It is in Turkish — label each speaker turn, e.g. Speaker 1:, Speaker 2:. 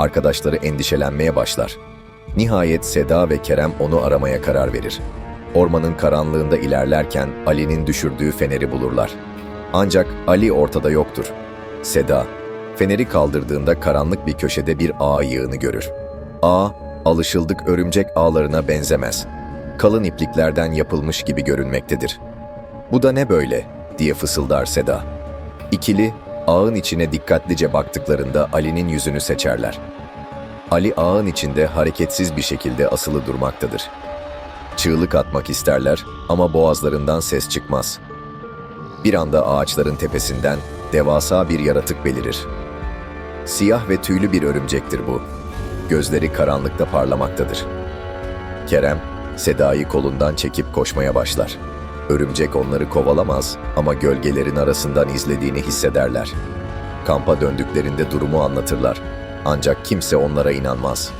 Speaker 1: Arkadaşları endişelenmeye başlar. Nihayet Seda ve Kerem onu aramaya karar verir. Ormanın karanlığında ilerlerken Ali'nin düşürdüğü feneri bulurlar. Ancak Ali ortada yoktur. Seda, feneri kaldırdığında karanlık bir köşede bir ağ yığını görür. Ağ, alışıldık örümcek ağlarına benzemez. Kalın ipliklerden yapılmış gibi görünmektedir. Bu da ne böyle diye fısıldar Seda. İkili, ağın içine dikkatlice baktıklarında Ali'nin yüzünü seçerler. Ali ağın içinde hareketsiz bir şekilde asılı durmaktadır. Çığlık atmak isterler ama boğazlarından ses çıkmaz. Bir anda ağaçların tepesinden devasa bir yaratık belirir. Siyah ve tüylü bir örümcektir bu. Gözleri karanlıkta parlamaktadır. Kerem, Seda'yı kolundan çekip koşmaya başlar. Örümcek onları kovalamaz ama gölgelerin arasından izlediğini hissederler. Kampa döndüklerinde durumu anlatırlar. Ancak kimse onlara inanmaz.